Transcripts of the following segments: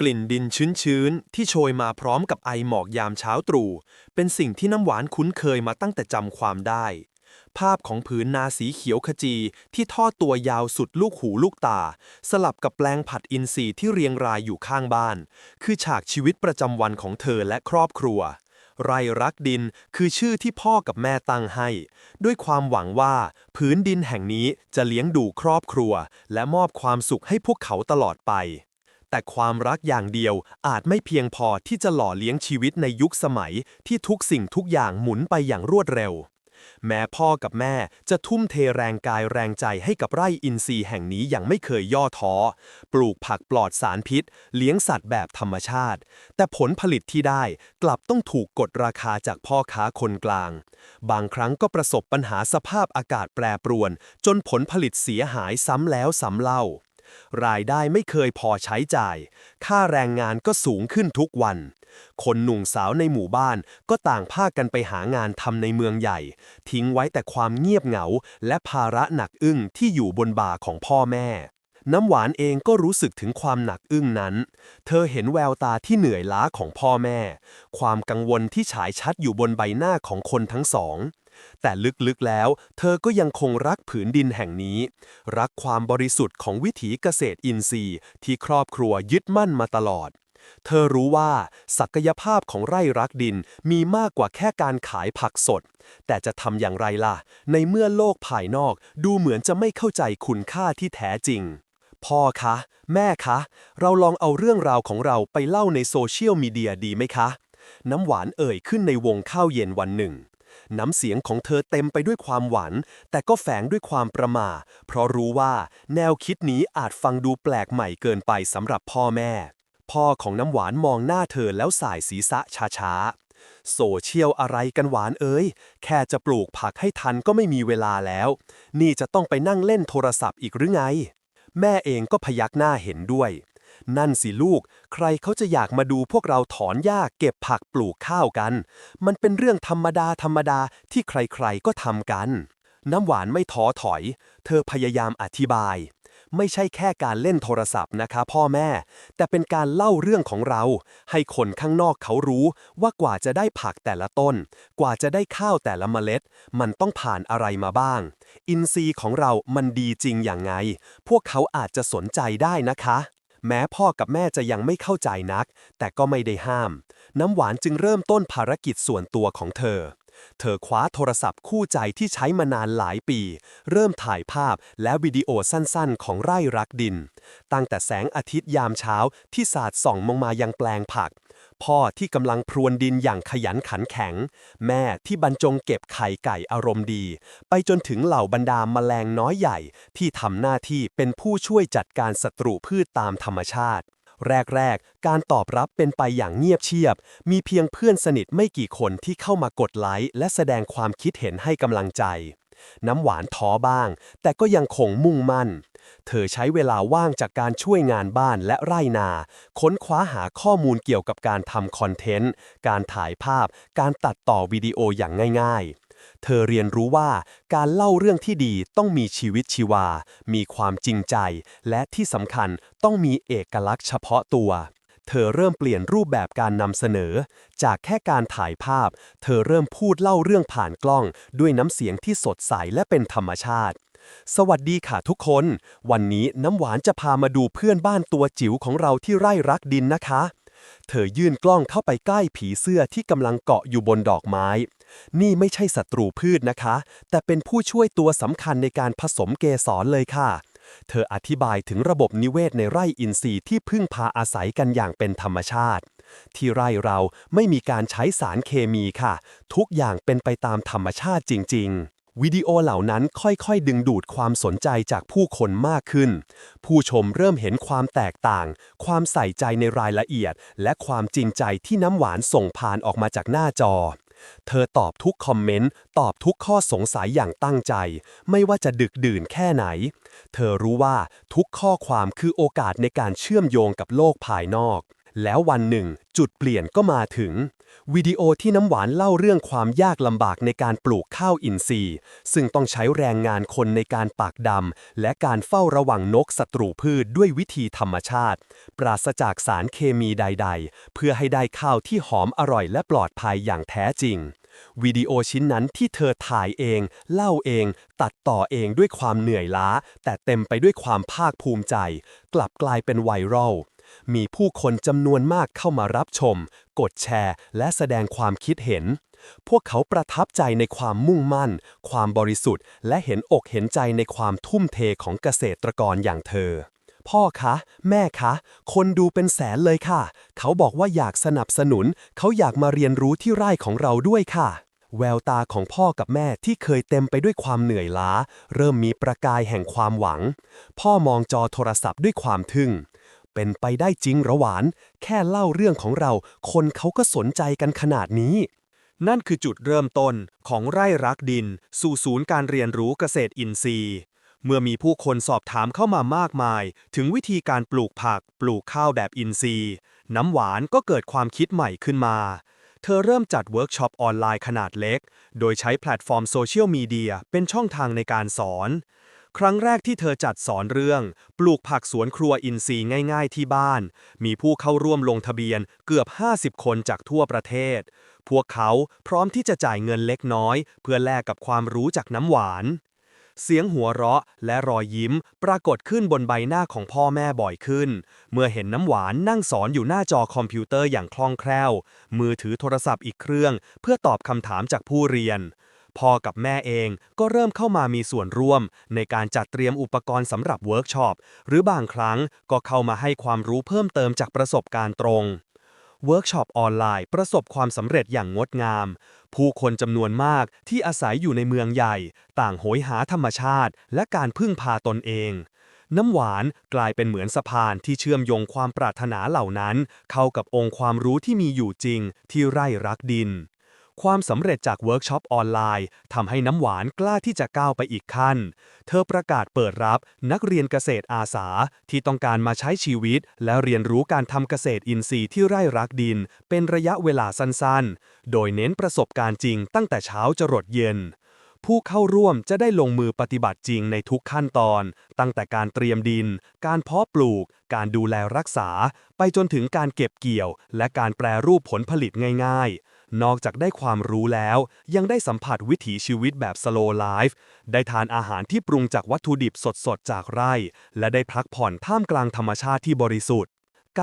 กลิ่นดินชื้นๆ ที่โชยมาพร้อมกับไอหมอกยามเช้าตรู่ เป็นสิ่งที่น้ำหวานคุ้นเคยมาตั้งแต่จำความได้ ภาพของผืนนาสีเขียวขจีที่ทอดตัวยาวสุดลูกหูลูกตา สลับกับแปลงผัดอินทรีย์ที่เรียงรายอยู่ข้างบ้าน คือฉากชีวิตประจำวันของเธอและครอบครัว ไรรักดินคือชื่อที่พ่อกับแม่ตั้งให้ ด้วยความหวังว่าผืนดินแห่งนี้จะเลี้ยงดูครอบครัว และมอบความสุขให้พวกเขาตลอดไป แต่ความรักอย่างเดียวอาจไม่เพียงพอที่จะหล่อเลี้ยงชีวิตในยุคสมัยที่ทุกสิ่งทุกอย่างหมุนไปอย่างรวดเร็ว แม้พ่อกับแม่จะทุ่มเทแรงกายแรงใจให้กับไร่อินทรีย์แห่งนี้อย่างไม่เคยย่อท้อ ปลูกผักปลอดสารพิษ เลี้ยงสัตว์แบบธรรมชาติ แต่ผลผลิตที่ได้กลับต้องถูกกดราคาจากพ่อค้าคนกลาง บางครั้งก็ประสบปัญหาสภาพอากาศแปรปรวน จนผลผลิตเสียหายซ้ำแล้วซ้ำเล่า รายได้ไม่เคยพอใช้จ่าย ค่าแรงงานก็สูงขึ้นทุกวัน คนหนุ่มสาวในหมู่บ้านก็ต่างพากันไปหางานทำในเมืองใหญ่ ทิ้งไว้แต่ความเงียบเหงา และภาระหนักอึ้งที่อยู่บนบ่าของพ่อแม่ น้ำหวานเองก็รู้สึกถึงความหนักอึ้งนั้น เธอเห็นแววตาที่เหนื่อยล้าของพ่อแม่ ความกังวลที่ฉายชัดอยู่บนใบหน้าของคนทั้งสอง แต่ลึกๆแล้ว เธอก็ยังคงรักผืนดินแห่งนี้ รักความบริสุทธิ์ของวิถีเกษตรอินทรีย์ ที่ครอบครัวยึดมั่นมาตลอดเธอรู้ว่าศักยภาพของไร่รักดินมีมากกว่าแค่การขายผักสด แต่จะทำอย่างไรล่ะ ในเมื่อโลกภายนอกดูเหมือนจะไม่เข้าใจคุณค่าที่แท้จริง พ่อคะ แม่คะ เราลองเอาเรื่องราวของเราไปเล่าในโซเชียลมีเดียดีไหมคะ น้ำหวานเอ่ยขึ้นในวงข้าวเย็นวันหนึ่ง น้ำเสียงของเธอเต็มไปด้วยความหวาน แต่ก็แฝงด้วยความประมาเพราะรู้ว่าแนวคิดนี้อาจฟังดูแปลกใหม่เกินไปสำหรับพ่อแม่ พ่อของน้ำหวานมองหน้าเธอแล้วสายศีรษะช้าๆโซเชียลอะไรกันหวานเอ้ย แค่จะปลูกผักให้ทันก็ไม่มีเวลาแล้ว นี่จะต้องไปนั่งเล่นโทรศัพท์อีกหรือไง แม่เองก็พยักหน้าเห็นด้วย นั่นสิลูก ใครเขาจะอยากมาดูพวกเราถอนหญ้าเก็บผักปลูกข้าวกัน มันเป็นเรื่องธรรมดาธรรมดาที่ใครๆก็ทำกัน น้ำหวานไม่ท้อถอย เธอพยายามอธิบาย ไม่ใช่แค่การเล่นโทรศัพท์นะคะพ่อแม่ แต่เป็นการเล่าเรื่องของเรา ให้คนข้างนอกเขารู้ว่ากว่าจะได้ผักแต่ละต้น กว่าจะได้ข้าวแต่ละเมล็ด มันต้องผ่านอะไรมาบ้าง อินทรีย์ของเรามันดีจริงอย่างไง พวกเขาอาจจะสนใจได้นะคะแม้พ่อกับแม่จะยังไม่เข้าใจนัก แต่ก็ไม่ได้ห้าม น้ำหวานจึงเริ่มต้นภารกิจส่วนตัวของเธอ เธอคว้าโทรศัพท์คู่ใจที่ใช้มานานหลายปี เริ่มถ่ายภาพและวิดีโอสั้นๆ ของไร่รักดิน ตั้งแต่แสงอาทิตย์ยามเช้าที่สาดส่องมองมายังแปลงผัก พ่อที่กำลังพรวนดินอย่างขยันขันแข็ง แม่ที่บรรจงเก็บไข่ไก่อารมณ์ดี ไปจนถึงเหล่าบรรดาแมลงน้อยใหญ่ ที่ทำหน้าที่เป็นผู้ช่วยจัดการศัตรูพืชตามธรรมชาติ แรก ๆ การตอบรับเป็นไปอย่างเงียบเชียบ มีเพียงเพื่อนสนิทไม่กี่คนที่เข้ามากดไลค์และแสดงความคิดเห็นให้กำลังใจ น้ำหวานท้อบ้าง แต่ก็ยังคงมุ่งมั่น เธอใช้เวลาว่างจากการช่วยงานบ้านและไร่นา ค้นคว้าหาข้อมูลเกี่ยวกับการทำคอนเทนต์ การถ่ายภาพ การตัดต่อวิดีโออย่างง่าย ๆ เธอเรียนรู้ว่าการเล่าเรื่องที่ดีต้องมีชีวิตชีวา มีความจริงใจ และที่สำคัญต้องมีเอกลักษณ์เฉพาะตัว เธอเริ่มเปลี่ยนรูปแบบการนำเสนอ จากแค่การถ่ายภาพ เธอเริ่มพูดเล่าเรื่องผ่านกล้อง ด้วยน้ำเสียงที่สดใสและเป็นธรรมชาติสวัสดีค่ะทุกคน วันนี้น้ำหวานจะพามาดูเพื่อนบ้านตัวจิ๋วของเราที่ไร่รักดินนะคะ เธอยื่นกล้องเข้าไปใกล้ผีเสื้อที่กำลังเกาะอยู่บนดอกไม้นี่ไม่ใช่ศัตรูพืชนะคะ แต่เป็นผู้ช่วยตัวสำคัญในการผสมเกสรเลยค่ะ เธออธิบายถึงระบบนิเวศในไร่อินทรีย์ที่พึ่งพาอาศัยกันอย่างเป็นธรรมชาติ ที่ไร่เราไม่มีการใช้สารเคมีค่ะ ทุกอย่างเป็นไปตามธรรมชาติจริง ๆวิดีโอเหล่านั้นค่อยๆ ดึงดูดความสนใจจากผู้คนมากขึ้น ผู้ชมเริ่มเห็นความแตกต่าง ความใส่ใจในรายละเอียด และความจริงใจที่น้ำหวานส่งผ่านออกมาจากหน้าจอ เธอตอบทุกคอมเมนต์ ตอบทุกข้อสงสัยอย่างตั้งใจ ไม่ว่าจะดึกดื่นแค่ไหน เธอรู้ว่าทุกข้อความคือโอกาสในการเชื่อมโยงกับโลกภายนอก แล้ววันหนึ่ง จุดเปลี่ยนก็มาถึง วิดีโอที่น้ำหวานเล่าเรื่องความยากลำบากในการปลูกข้าวอินทรีย์ ซึ่งต้องใช้แรงงานคนในการปากดำและการเฝ้าระวังนกศัตรูพืชด้วยวิธีธรรมชาติ ปราศจากสารเคมีใด ๆ เพื่อให้ได้ข้าวที่หอมอร่อยและปลอดภัยอย่างแท้จริงวิดีโอชิ้นนั้นที่เธอถ่ายเอง เล่าเอง ตัดต่อเองด้วยความเหนื่อยล้า แต่เต็มไปด้วยความภาคภูมิใจ กลับกลายเป็นไวรัล มีผู้คนจำนวนมากเข้ามารับชม กดแชร์ และแสดงความคิดเห็น พวกเขาประทับใจในความมุ่งมั่น ความบริสุทธิ์ และเห็นอกเห็นใจในความทุ่มเทของเกษตรกรอย่างเธอ พ่อคะ แม่คะ คนดูเป็นแสนเลยค่ะ เขาบอกว่าอยากสนับสนุน เขาอยากมาเรียนรู้ที่ไร่ของเราด้วยค่ะแววตาของพ่อกับแม่ที่เคยเต็มไปด้วยความเหนื่อยล้า เริ่มมีประกายแห่งความหวัง พ่อมองจอโทรศัพท์ด้วยความทึ่ง เป็นไปได้จริงหระหวาน แค่เล่าเรื่องของเรา คนเขาก็สนใจกันขนาดนี้ นั่นคือจุดเริ่มต้นของไร่รักดิน สู่ศูนย์การเรียนรู้เกษตรอินทรีย์ เมื่อมีผู้คนสอบถามเข้ามามากมาย ถึงวิธีการปลูกผัก ปลูกข้าวแบบอินทรีย์ น้ำหวานก็เกิดความคิดใหม่ขึ้นมาเธอเริ่มจัดเวิร์กช็อปออนไลน์ขนาดเล็ก โดยใช้แพลตฟอร์มโซเชียลมีเดียเป็นช่องทางในการสอน ครั้งแรกที่เธอจัดสอนเรื่อง ปลูกผักสวนครัวอินทรีย์ง่ายๆที่บ้าน มีผู้เข้าร่วมลงทะเบียนเกือบ 50 คนจากทั่วประเทศ พวกเขาพร้อมที่จะจ่ายเงินเล็กน้อย เพื่อแลกกับความรู้จากน้ำหวาน เสียงหัวเราะและรอยยิ้มปรากฏขึ้นบนใบหน้าของพ่อแม่บ่อยขึ้น เมื่อเห็นน้ำหวานนั่งสอนอยู่หน้าจอคอมพิวเตอร์อย่างคล่องแคล่ว มือถือโทรศัพท์อีกเครื่อง เพื่อตอบคำถามจากผู้เรียน พ่อกับแม่เองก็เริ่มเข้ามามีส่วนร่วม ในการจัดเตรียมอุปกรณ์สำหรับเวิร์กช็อป หรือบางครั้งก็เข้ามาให้ความรู้เพิ่มเติมจากประสบการณ์ตรงเวิร์กช็อปออนไลน์ประสบความสำเร็จอย่างงดงาม ผู้คนจำนวนมากที่อาศัยอยู่ในเมืองใหญ่ ต่างโหยหาธรรมชาติ และการพึ่งพาตนเอง น้ำหวานกลายเป็นเหมือนสะพานที่เชื่อมโยงความปรารถนาเหล่านั้น เข้ากับองค์ความรู้ที่มีอยู่จริงที่ไร่รักดิน ความสำเร็จจากเวิร์กช็อปออนไลน์ทำให้น้ำหวานกล้าที่จะก้าวไปอีกขั้น เธอประกาศเปิดรับนักเรียนเกษตรอาสาที่ต้องการมาใช้ชีวิต และเรียนรู้การทำเกษตรอินทรีย์ที่ไร่รักดิน เป็นระยะเวลาสั้นๆ โดยเน้นประสบการณ์จริงตั้งแต่เช้าจรดเย็นผู้เข้าร่วมจะได้ลงมือปฏิบัติจริงในทุกขั้นตอน ตั้งแต่การเตรียมดิน การเพาะปลูก การดูแลรักษา ไปจนถึงการเก็บเกี่ยว และการแปรรูปผลผลิตง่ายๆ นอกจากได้ความรู้แล้ว ยังได้สัมผัสวิถีชีวิตแบบ slow life ได้ทานอาหารที่ปรุงจากวัตถุดิบสดๆ จากไร่ และได้พักผ่อนท่ามกลางธรรมชาติที่บริสุทธิ์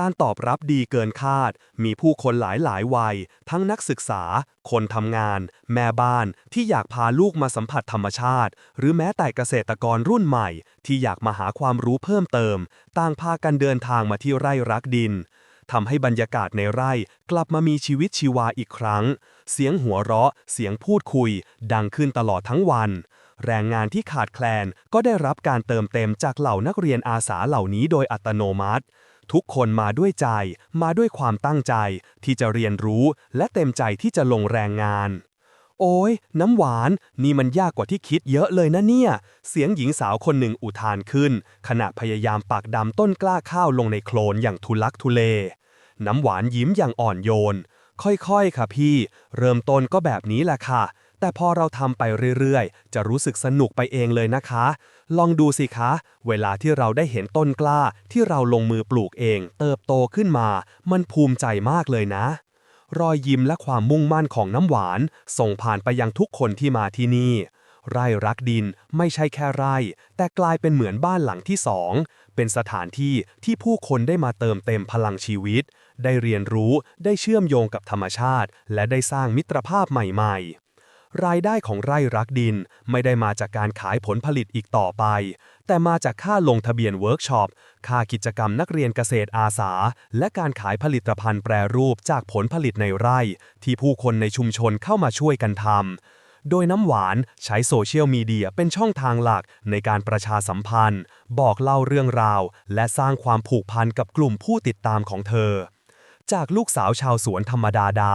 การตอบรับดีเกินคาด มีผู้คนหลายหลายวัย ทั้งนักศึกษา คนทำงาน แม่บ้านที่อยากพาลูกมาสัมผัสธรรมชาติ หรือแม้แต่เกษตรกรรุ่นใหม่ ที่อยากมาหาความรู้เพิ่มเติม ต่างพากันเดินทางมาที่ไร่รักดิน ทำให้บรรยากาศในไร่ กลับมามีชีวิตชีวาอีกครั้ง เสียงหัวเราะ เสียงพูดคุย ดังขึ้นตลอดทั้งวัน แรงงานที่ขาดแคลนก็ได้รับการเติมเต็มจากเหล่านักเรียนอาสาเหล่านี้โดยอัตโนมัติ ทุกคนมาด้วยใจ มาด้วยความตั้งใจ ที่จะเรียนรู้และเต็มใจที่จะลงแรงงานโอ้ยน้ำหวาน นี่มันยากกว่าที่คิดเยอะเลยนะเนี่ย เสียงหญิงสาวคนหนึ่งอุทานขึ้น ขณะพยายามปากดำต้นกล้าข้าวลงในโคลนอย่างทุลักทุเล น้ำหวานยิ้มอย่างอ่อนโยน ค่อยๆ ค่ะพี่ เริ่มต้นก็แบบนี้แหละค่ะ แต่พอเราทำไปเรื่อยๆ จะรู้สึกสนุกไปเองเลยนะคะ ลองดูสิคะ เวลาที่เราได้เห็นต้นกล้าที่เราลงมือปลูกเอง เติบโตขึ้นมา มันภูมิใจมากเลยนะ รอยยิ้มและความมุ่งมั่นของน้ำหวาน ส่งผ่านไปยังทุกคนที่มาที่นี่ไร่รักดินไม่ใช่แค่ไร่ แต่กลายเป็นเหมือนบ้านหลังที่สอง เป็นสถานที่ที่ผู้คนได้มาเติมเต็มพลังชีวิต ได้เรียนรู้ ได้เชื่อมโยงกับธรรมชาติ และได้สร้างมิตรภาพใหม่ๆรายได้ของไร่รักดินไม่ได้มาจากการขายผลผลิตอีกต่อไป แต่มาจากค่าลงทะเบียนเวิร์กช็อป ค่ากิจกรรมนักเรียนเกษตรอาสา และการขายผลิตภัณฑ์แปรรูปจากผลผลิตในไร่ ที่ผู้คนในชุมชนเข้ามาช่วยกันทำ โดยน้ำหวานใช้โซเชียลมีเดียเป็นช่องทางหลักในการประชาสัมพันธ์ บอกเล่าเรื่องราว และสร้างความผูกพันกับกลุ่มผู้ติดตามของเธอ จากลูกสาวชาวสวนธรรมดาดา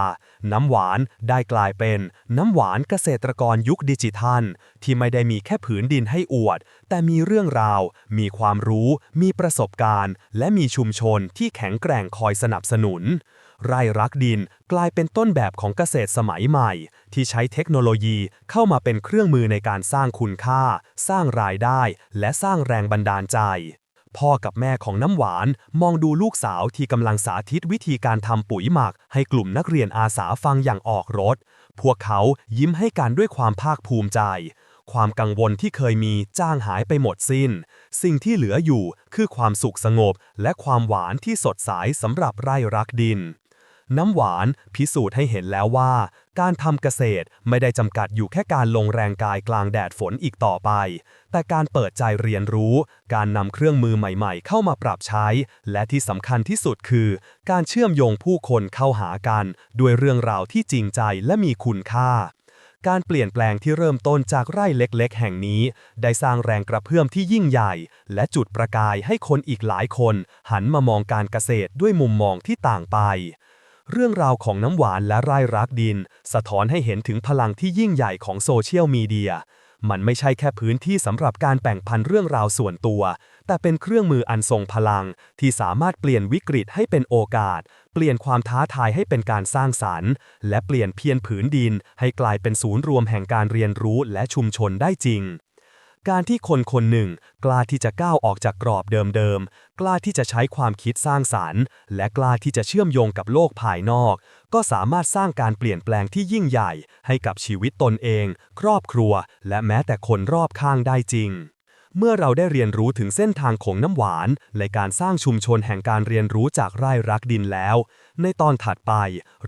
น้ำหวานได้กลายเป็นน้ำหวานเกษตรกรยุคดิจิทัล ที่ไม่ได้มีแค่ผืนดินให้อวด แต่มีเรื่องราว มีความรู้ มีประสบการณ์ และมีชุมชนที่แข็งแกร่งคอยสนับสนุน ไร่รักดินกลายเป็นต้นแบบของเกษตรสมัยใหม่ ที่ใช้เทคโนโลยีเข้ามาเป็นเครื่องมือในการสร้างคุณค่า สร้างรายได้ และสร้างแรงบันดาลใจ พ่อกับแม่ของน้ำหวานมองดูลูกสาวที่กำลังสาธิตวิธีการทำปุ๋ยหมัก ให้กลุ่มนักเรียนอาสาฟังอย่างออกรถ พวกเขายิ้มให้กันด้วยความภาคภูมิใจ ความกังวลที่เคยมีจ้างหายไปหมดสิ้น สิ่งที่เหลืออยู่คือความสุขสงบและความหวานที่สดใสสำหรับไร่รักดิน น้ำหวานพิสูจน์ให้เห็นแล้วว่า การทำเกษตรไม่ได้จำกัดอยู่แค่การลงแรงกายกลางแดดฝนอีกต่อไป แต่การเปิดใจเรียนรู้ การนำเครื่องมือใหม่ๆ เข้ามาปรับใช้ และที่สำคัญที่สุดคือ การเชื่อมโยงผู้คนเข้าหากัน ด้วยเรื่องราวที่จริงใจและมีคุณค่าการเปลี่ยนแปลงที่เริ่มต้นจากไร่เล็กๆ แห่งนี้ ได้สร้างแรงกระเพื่อมที่ยิ่งใหญ่ และจุดประกายให้คนอีกหลายคน หันมามองการเกษตรด้วยมุมมองที่ต่างไป เรื่องราวของน้ำหวานและไร่รักดิน สะท้อนให้เห็นถึงพลังที่ยิ่งใหญ่ของโซเชียลมีเดีย มันไม่ใช่แค่พื้นที่สำหรับการแบ่งปันเรื่องราวส่วนตัว แต่เป็นเครื่องมืออันทรงพลัง ที่สามารถเปลี่ยนวิกฤตให้เป็นโอกาส เปลี่ยนความท้าทายให้เป็นการสร้างสรรค์ และเปลี่ยนเพียนผืนดิน ให้กลายเป็นศูนย์รวมแห่งการเรียนรู้และชุมชนได้จริง การที่คนคนหนึ่ง กล้าที่จะก้าวออกจากกรอบเดิมๆ กล้าที่จะใช้ความคิดสร้างสารรค์ และกล้าที่จะเชื่อมโยงกับโลกภายนอก ก็สามารถสร้างการเปลี่ยนแปลงที่ยิ่งใหญ่ ให้กับชีวิตตนเอง ครอบครัว และแม้แต่คนรอบข้างได้จริงเมื่อเราได้เรียนรู้ถึงเส้นทางของน้ำหวานในการสร้างชุมชนแห่งการเรียนรู้จากไร่รักดินแล้ว ในตอนถัดไป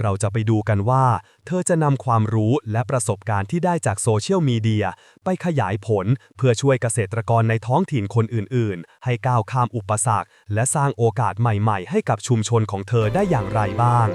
เราจะไปดูกันว่า เธอจะนำความรู้และประสบการณ์ที่ได้จากโซเชียลมีเดีย ไปขยายผลเพื่อช่วยเกษตรกรในท้องถิ่นคนอื่นๆ ให้ก้าวข้ามอุปสรรค และสร้างโอกาสใหม่ๆ ให้กับชุมชนของเธอได้อย่างไรบ้าง